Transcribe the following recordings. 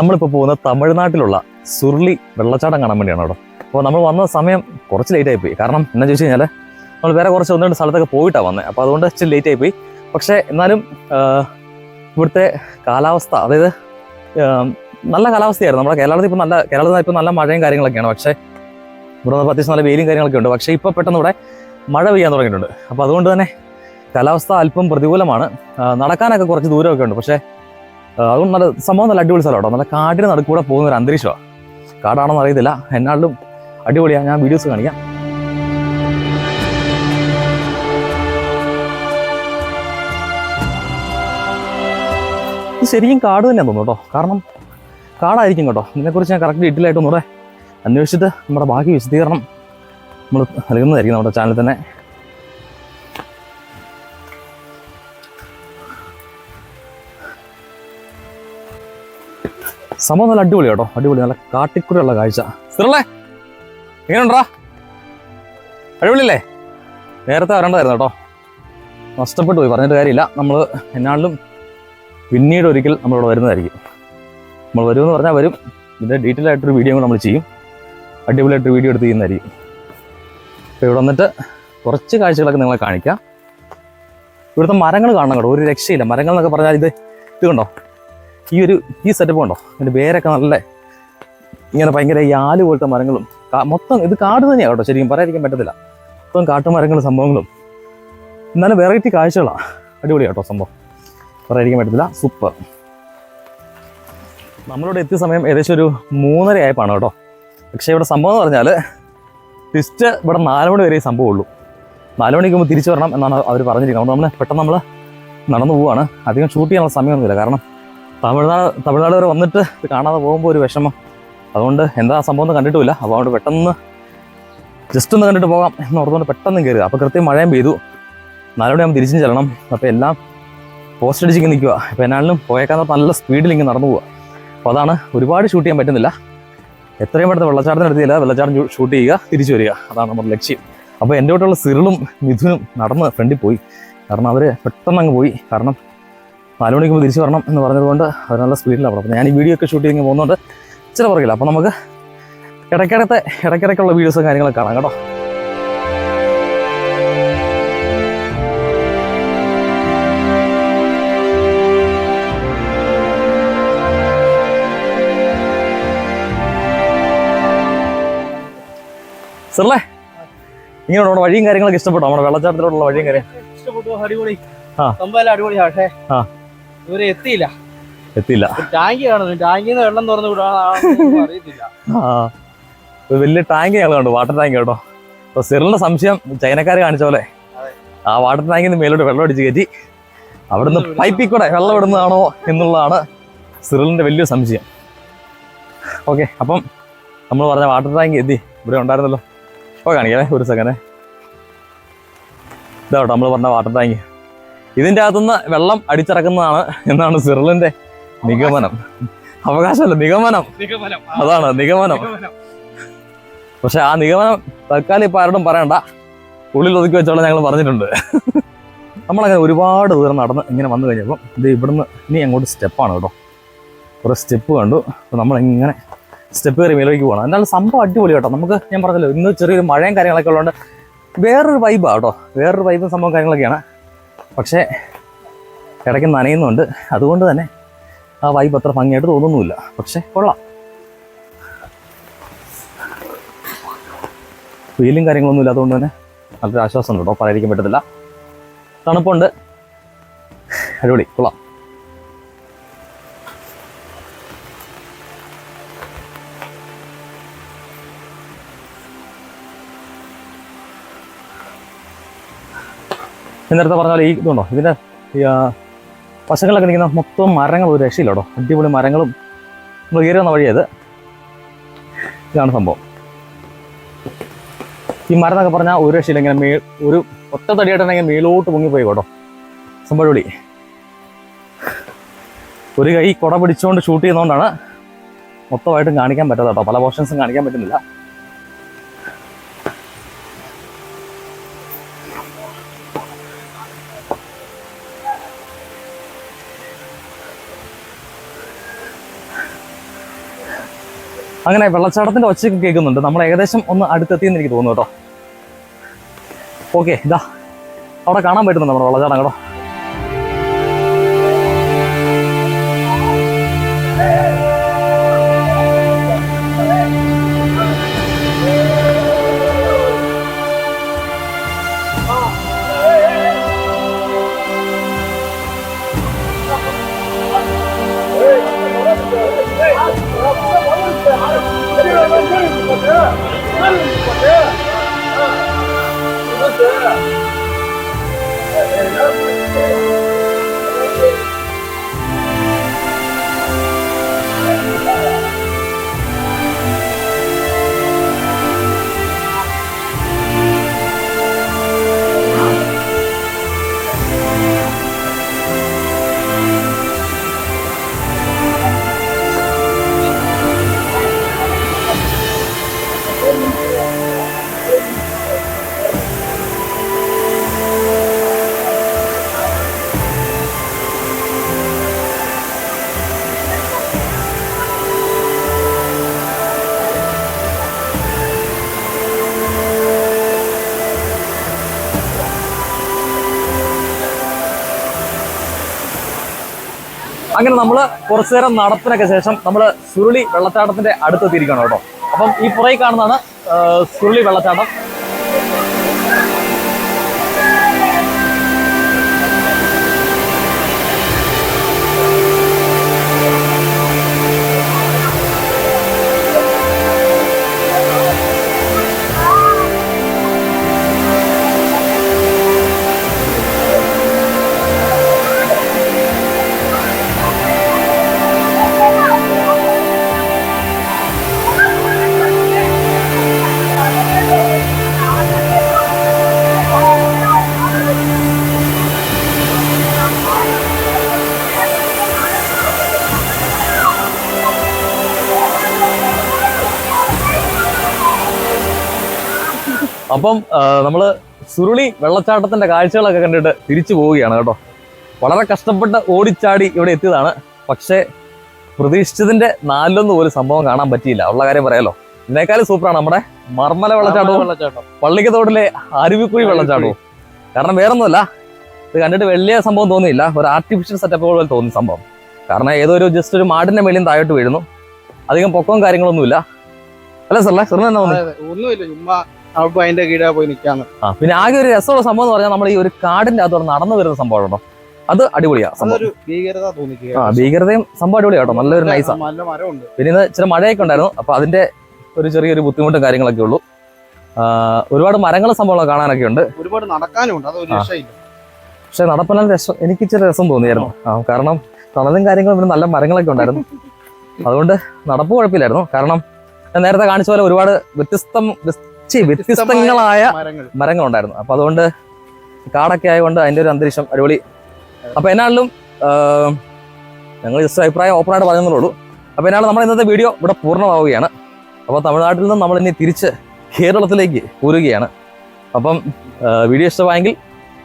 നമ്മളിപ്പോൾ പോകുന്ന തമിഴ്നാട്ടിലുള്ള സുർലി വെള്ളച്ചാട്ടം കാണാൻ വേണ്ടിയാണ് കേട്ടോ. അപ്പോൾ നമ്മൾ വന്ന സമയം കുറച്ച് ലേറ്റ് ആയിപ്പോയി. കാരണം എന്താ ചോദിച്ചു കഴിഞ്ഞാൽ നമ്മൾ വേറെ കുറച്ച് ഒന്ന് രണ്ട് സ്ഥലത്തൊക്കെ പോയിട്ടാണ് വന്നത് അപ്പോൾ അതുകൊണ്ട് ഇച്ചിരി ലേറ്റ് ആയിപ്പോയി. പക്ഷേ എന്നാലും ഇവിടുത്തെ കാലാവസ്ഥ അതായത് നല്ല കാലാവസ്ഥയായിരുന്നു. നമ്മുടെ കേരളത്തിൽ ഇപ്പോൾ നല്ല കേരളത്തിൽ ഇപ്പോൾ നല്ല മഴയും കാര്യങ്ങളൊക്കെയാണ്. പക്ഷേ ഇവിടെ നിന്ന് അത്യാവശ്യം നല്ല വെയിലും കാര്യങ്ങളൊക്കെ ഉണ്ട്. പക്ഷേ ഇപ്പോൾ പെട്ടെന്ന് ഇവിടെ മഴ പെയ്യാൻ തുടങ്ങിയിട്ടുണ്ട്. അപ്പോൾ അതുകൊണ്ട് തന്നെ കാലാവസ്ഥ അല്പം പ്രതികൂലമാണ്. നടക്കാനൊക്കെ കുറച്ച് ദൂരമൊക്കെ ഉണ്ട്. പക്ഷേ അതുകൊണ്ട് നല്ല സംഭവം നല്ല അടിപൊളി സ്ഥലം കേട്ടോ. നല്ല കാടിന് നടുക്കൂടെ പോകുന്ന ഒരു അന്തരീക്ഷമാണ് കാടാണെന്ന് അറിയത്തില്ല. എന്നാലും അടിപൊളിയാണ് ഞാൻ വീഡിയോസ് കാണിക്കാം. ഇത് ശരിക്കും കാട് തന്നെ തോന്നുന്നു കേട്ടോ. കാരണം കാടായിരിക്കും കേട്ടോ. ഇതിനെക്കുറിച്ച് ഞാൻ കറക്റ്റ് ഡീറ്റെയിൽ ആയിട്ട് ഒന്നുകൂടെ അന്വേഷിച്ചിട്ട് നമ്മുടെ ബാക്കി വിശദീകരണം നമ്മൾ നൽകുന്നതായിരിക്കും നമ്മുടെ ചാനലിൽ തന്നെ. സംഭവം നല്ല അടിപൊളി കേട്ടോ. അടിപൊളി നല്ല കാട്ടിക്കൂടെയുള്ള കാഴ്ച. സിറല്ലേ എങ്ങനെയുണ്ടാ? അടിപൊളിയല്ലേ? നേരത്തെ വരേണ്ടതായിരുന്നു കേട്ടോ. നഷ്ടപ്പെട്ടു പോയി പറഞ്ഞിട്ട് കാര്യമില്ല. നമ്മൾ എന്നാളിലും പിന്നീട് ഒരിക്കൽ നമ്മളിവിടെ വരുന്നതായിരിക്കും. നമ്മൾ വരുമെന്ന് പറഞ്ഞാൽ വരും. ഇതിന്റെ ഡീറ്റെയിൽ ആയിട്ടൊരു വീഡിയോ നമ്മൾ ചെയ്യും. അടിപൊളിയായിട്ടൊരു വീഡിയോ എടുത്ത് ചെയ്യുന്നതായിരിക്കും. അപ്പോൾ ഇവിടെ വന്നിട്ട് കുറച്ച് കാഴ്ചകളൊക്കെ നിങ്ങളെ കാണിക്കാം. ഇവിടുത്തെ മരങ്ങൾ കാണണം കേട്ടോ. ഒരു രക്ഷയില്ല. മരങ്ങൾ എന്നൊക്കെ പറഞ്ഞാൽ ഇത് ഇത് കണ്ടോ? ഈ ഒരു ഈ സെറ്റപ്പ് ഉണ്ടോ? അതിന്റെ വേരൊക്കെ നല്ല ഇങ്ങനെ ഭയങ്കര ഈ ആൽ പോലത്തെ മരങ്ങളും മൊത്തം ഇത് കാട് തന്നെയാണ് കേട്ടോ. ശരിക്കും പറയാതിരിക്കാൻ പറ്റത്തില്ല. മൊത്തം കാട്ടുമരങ്ങളും സംഭവങ്ങളും എന്നാലും വെറൈറ്റി കാഴ്ചകളാണ് അടിപൊളി കേട്ടോ സംഭവം. പറയാതിരിക്കാൻ പറ്റത്തില്ല. സൂപ്പർ നമ്മളിവിടെ എത്തിയ സമയം ഏകദേശം ഒരു മൂന്നര ആയപ്പാണ് കേട്ടോ. പക്ഷേ ഇവിടെ സംഭവം എന്ന് പറഞ്ഞാൽ ടിസ്റ്റ് ഇവിടെ നാല് മണി വരെ സംഭവമുള്ളൂ സംഭവം നാല് മണിക്ക് മുമ്പ് തിരിച്ചു വരണം എന്നാണ് അവർ പറഞ്ഞിരിക്കുന്നത്. അതുകൊണ്ട് നമ്മൾ പെട്ടെന്ന് നമ്മൾ നടന്നു പോവുകയാണ് അധികം ഷൂട്ട് ചെയ്യാനുള്ള സമയമൊന്നുമില്ല. കാരണം തമിഴ്നാട് തമിഴ്നാട് വരെ വന്നിട്ട് ഇത് കാണാതെ പോകുമ്പോൾ ഒരു വിഷമം. അതുകൊണ്ട് എന്താ സംഭവം എന്ന് കണ്ടിട്ടുമില്ല. അപ്പോൾ അതുകൊണ്ട് പെട്ടെന്ന് ജസ്റ്റ് ഒന്ന് കണ്ടിട്ട് പോകാം എന്ന് ഓർത്തുകൊണ്ട് പെട്ടെന്ന് കയറുക അപ്പോൾ കൃത്യം മഴയും പെയ്തു. നാലോടെയാകുമ്പോൾ തിരിച്ചും ചെല്ലണം. അപ്പോൾ എല്ലാം പോസ്റ്റ് അടിച്ചിങ്ങ് നിൽക്കുക അപ്പോൾ എന്നാലും പോയേക്കാൻ നല്ല സ്പീഡിൽ ഇങ്ങനെ നടന്നു പോവുക അപ്പോൾ അതാണ് ഒരുപാട് ഷൂട്ട് ചെയ്യാൻ പറ്റുന്നില്ല. എത്രയും പെട്ടെന്ന് വെള്ളച്ചാട്ടത്തിന് എടുത്തില്ല വെള്ളച്ചാട്ടം ഷൂട്ട് ചെയ്യുക തിരിച്ചു വരിക. അതാണ് നമ്മുടെ ലക്ഷ്യം. അപ്പോൾ എന്റെ കൂട്ടുള്ള സിറിളും മിഥുനും നടന്ന് ഫ്രണ്ടിൽ പോയി. കാരണം അവർ പെട്ടെന്ന് അങ്ങ് പോയി. കാരണം നാല് മണിക്ക് മുമ്പ് തിരിച്ചു വരണം എന്ന് പറഞ്ഞതുകൊണ്ട് അവർ നല്ല സ്പീഡിലാണ് അപ്പോൾ ഞാൻ ഈ വീഡിയോ ഒക്കെ ഷൂട്ട് ചെയ്യുമ്പോൾ പോകുന്നുണ്ട് ചില പറയില്ല അപ്പോൾ നമുക്ക് ഇടയ്ക്കിടത്തെ ഇടയ്ക്കിടയ്ക്കുള്ള വീഡിയോസും കാര്യങ്ങളൊക്കെ കാണാം കേട്ടോ. സാറല്ലേ ഇങ്ങനെ നമ്മുടെ വഴിയും കാര്യങ്ങളൊക്കെ ഇഷ്ടപ്പെട്ടോ? നമ്മുടെ വെള്ളച്ചാട്ടത്തിലോട്ടുള്ള വഴിയും കാര്യം ഇഷ്ടപ്പെട്ടു. അടിപൊളി. ആ. ഇവർ എത്തിയില്ല. എത്തിയില്ല. ടാങ്കി കാണുന്നു. ടാങ്കിൽ നിന്ന് വെള്ളം തുറന്നു വിടാൻ അറിയത്തില്ല. ആ. വലിയ ടാങ്ക് ഞങ്ങൾ കണ്ടു. വാട്ടർ ടാങ്ക് കേട്ടോ. അപ്പൊ സിറിലിന്റെ സംശയം ചൈനക്കാർ കാണിച്ച പോലെ. ആ വാട്ടർ ടാങ്കിൽ നിന്ന് മേലോട്ട് വെള്ളം അടിച്ച് കയറ്റി അവിടുന്ന് പൈപ്പിൽ കൂടെ വെള്ളം ഇടുന്നതാണോ എന്നുള്ളതാണ് സിറിലിന്റെ വലിയ സംശയം. ഓക്കെ അപ്പം നമ്മൾ പറഞ്ഞ വാട്ടർ ടാങ്ക് എത്തി. ഇവിടെ ഉണ്ടായിരുന്നല്ലോ. അപ്പോൾ കാണിക്കാം ഒരു സെക്കൻഡ് ഇതാ കേട്ടോ നമ്മൾ പറഞ്ഞ വാട്ടർ ടാങ്ക്. ഇതിന്റെ അകത്തുനിന്ന് വെള്ളം അടിച്ചിറക്കുന്നതാണ് എന്നാണ് സിറിലിന്റെ നിഗമനം. അവകാശമല്ല നിഗമനം. അതാണ് നിഗമനം. നിഗമനം. പക്ഷെ ആ നിഗമനം തൽക്കാലം ഇപ്പൊ ആരോടും പറയണ്ട. ഉള്ളിൽ ഒതുക്കി വെച്ചോളാം ഞങ്ങൾ പറഞ്ഞിട്ടുണ്ട്. നമ്മളങ്ങനെ ഒരുപാട് ദൂരം നടന്ന് ഇങ്ങനെ വന്നു കഴിഞ്ഞപ്പോൾ ഇത് ഇവിടുന്ന് ഇനി അങ്ങോട്ട് സ്റ്റെപ്പാണ് കേട്ടോ. കുറേ സ്റ്റെപ്പ് കണ്ടു. അപ്പോൾ നമ്മളിങ്ങനെ സ്റ്റെപ്പ് കയറി മേലേക്ക് പോകണം. എന്നാലും സംഭവം അടിപൊളി കേട്ടോ. നമുക്ക് ഞാൻ പറഞ്ഞല്ലോ ഇന്ന് ചെറിയൊരു മഴയും കാര്യങ്ങളൊക്കെ ഉള്ളതുകൊണ്ട് വേറൊരു വൈബാണ് കേട്ടോ. വേറൊരു വൈബും സംഭവം കാര്യങ്ങളൊക്കെയാണ്. പക്ഷേ ഇടയ്ക്ക് നനയുന്നുണ്ട്. അതുകൊണ്ട് തന്നെ ആ വൈബ് അത്ര ഭംഗിയായിട്ട് തോന്നുന്നുമില്ല. പക്ഷേ കൊള്ളാം. വെയിലും കാര്യങ്ങളൊന്നും ഇല്ലാത്തതുകൊണ്ട് തന്നെ നല്ലൊരു ആശ്വാസം ഉണ്ട് കേട്ടോ. പറയാതിരിക്കാൻ പറ്റത്തില്ല. തണുപ്പുണ്ട്. അടിപൊളി. കൊള്ളാം. നേരത്തെ പറഞ്ഞാൽ ഈ ഇതുണ്ടോ? ഇതിന്റെ വശങ്ങളിലൊക്കെ നിൽക്കുന്ന മൊത്തം മരങ്ങൾ ഒരു രക്ഷയില്ല കേട്ടോ അടിപൊളി മരങ്ങളും നമ്മൾ കയറി വന്ന വഴിയത് ഇതാണ് സംഭവം. ഈ മരം എന്നൊക്കെ പറഞ്ഞാൽ ഒരു രക്ഷയില്ല ഇങ്ങനെ മേ ഒരു ഒറ്റ തടിയായിട്ടുണ്ടെങ്കിൽ മേലോട്ട് പൊങ്ങിപ്പോയി കേട്ടോ. സംഭവടി ഒരു കൈ കുട പിടിച്ചുകൊണ്ട് ഷൂട്ട് ചെയ്യുന്നതുകൊണ്ടാണ് മൊത്തമായിട്ടും കാണിക്കാൻ പറ്റാത്ത കേട്ടോ. പല പോർഷൻസും കാണിക്കാൻ പറ്റുന്നില്ല. അങ്ങനെ വെള്ളച്ചാട്ടത്തിന്റെ ഒച്ചയൊക്കെ കേൾക്കുന്നുണ്ട്. നമ്മൾ ഏകദേശം ഒന്ന് അടുത്തെത്തിയെന്ന് എനിക്ക് തോന്നുന്നു കേട്ടോ. ഓക്കെ ഇതാ അവിടെ കാണാൻ പറ്റുന്നുണ്ട് നമ്മുടെ വെള്ളച്ചാട്ടം കേട്ടോ. Yeah. അങ്ങനെ നമ്മൾ കുറച്ചു നേരം നടപ്പിനൊക്കെ ശേഷം നമ്മൾ സുരുളി വെള്ളച്ചാട്ടത്തിന്റെ അടുത്തെത്തിയിരിക്കണം കേട്ടോ. അപ്പം ഈ പുറകെ കാണുന്നതാണ് സുരുളി വെള്ളച്ചാട്ടം. അപ്പം നമ്മൾ നമ്മൾ സുരുളി വെള്ളച്ചാട്ടത്തിന്റെ കാഴ്ചകളൊക്കെ കണ്ടിട്ട് തിരിച്ചു പോവുകയാണ് കേട്ടോ. വളരെ കഷ്ടപ്പെട്ട് ഓടിച്ചാടി ഇവിടെ എത്തിയതാണ്. പക്ഷേ പ്രതീക്ഷിച്ചതിന്റെ നാലിലൊന്നും ഒരു സംഭവം കാണാൻ പറ്റിയില്ല. ഉള്ള കാര്യം പറയാലോ. ഇതിനേക്കാളും സൂപ്പറാണ് നമ്മുടെ മർമ്മല വെള്ളച്ചാട്ടവും വെള്ളച്ചാട്ടം. പള്ളിക്കത്തോടിലെ അരുവിക്കുഴി വെള്ളച്ചാട്ടവും. കാരണം വേറൊന്നുമല്ല ഇത് കണ്ടിട്ട് വലിയ സംഭവം തോന്നിയില്ല. ഒരു ആർട്ടിഫിഷ്യൽ സെറ്റപ്പ് പോലെ തോന്നി സംഭവം. കാരണം ഏതോ ഒരു ജസ്റ്റ് ഒരു മാടിന്റെ മേലും താഴോട്ട് വീഴുന്നു. അധികം പൊക്കവും കാര്യങ്ങളൊന്നുമില്ല. അല്ല സാറല്ലേ സാറിന് എന്നാ ചുമ്മാ ഒന്നുമില്ല. അവിടെ അതിന്റെ കീഴാ പോയി നിൽക്കാന്ന് പിന്നെ ആകെ ഒരു രസമുള്ള സംഭവം എന്ന് പറഞ്ഞാൽ നമ്മൾ ഈ ഒരു കാടിന്റെ അകത്തോടെ നടന്നു വരുന്ന സംഭവം ഉണ്ടോ? അത് അടിപൊളിയാ ഭീകരത ആ ഭീകരതയും സംഭവം അടിപൊളിയാട്ടോ നല്ലൊരു നൈസാ നല്ല മരമുണ്ട്. പിന്നെ ഇന്ന് ഇച്ചിരി മഴയൊക്കെ ഉണ്ടായിരുന്നു. അപ്പൊ അതിന്റെ ഒരു ചെറിയൊരു ബുദ്ധിമുട്ടും കാര്യങ്ങളൊക്കെ ഉള്ളൂ. ഒരുപാട് മരങ്ങളും സംഭവങ്ങൾ കാണാനൊക്കെ ഉണ്ട്. ഒരുപാട് നടക്കാനുണ്ട് പക്ഷെ നടപ്പനാൽ രസം. എനിക്ക് ഇച്ചിരി രസം തോന്നിയായിരുന്നു. ആ. കാരണം തണലും കാര്യങ്ങളും പിന്നെ നല്ല മരങ്ങളൊക്കെ ഉണ്ടായിരുന്നു. അതുകൊണ്ട് നടപ്പ് കുഴപ്പമില്ലായിരുന്നു. കാരണം ഞാൻ നേരത്തെ കാണിച്ച പോലെ ഒരുപാട് വ്യത്യസ്തം ഛി, വ്യത്യസ്തങ്ങളായ മരങ്ങളുണ്ടായിരുന്നു. അപ്പൊ അതുകൊണ്ട് കാടൊക്കെ ആയതുകൊണ്ട് അതിന്റെ ഒരു അന്തരീക്ഷം അടിപൊളി. അപ്പൊ എന്നാലും ഞങ്ങൾ ജസ്റ്റ് അഭിപ്രായം ഓപ്പണായിട്ട് പറയുന്നുള്ളൂ അപ്പൊ എന്നാലും നമ്മുടെ ഇന്നത്തെ വീഡിയോ ഇവിടെ പൂർണമാവുകയാണ്. അപ്പോൾ തമിഴ്നാട്ടിൽ നിന്ന് നമ്മൾ ഇനി തിരിച്ച് കേരളത്തിലേക്ക് പോരുകയാണ്. അപ്പം വീഡിയോ ഇഷ്ടമായെങ്കിൽ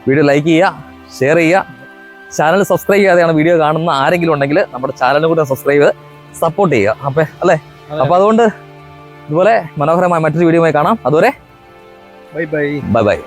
വീഡിയോ ലൈക്ക് ചെയ്യുക ഷെയർ ചെയ്യുക. ചാനൽ സബ്സ്ക്രൈബ് ചെയ്യാതെയാണ് വീഡിയോ കാണുന്ന ആരെങ്കിലും ഉണ്ടെങ്കിൽ നമ്മുടെ ചാനലിനെ കൂടെ സബ്സ്ക്രൈബ് ചെയ്ത് സപ്പോർട്ട് ചെയ്യുക. അപ്പൊ അല്ലേ. അപ്പൊ അതുകൊണ്ട് ഇതുപോലെ മനോഹരമായ മറ്റൊരു വീഡിയോയുമായി കാണാം. അതുവരെ ബൈ ബൈ ബൈ ബൈ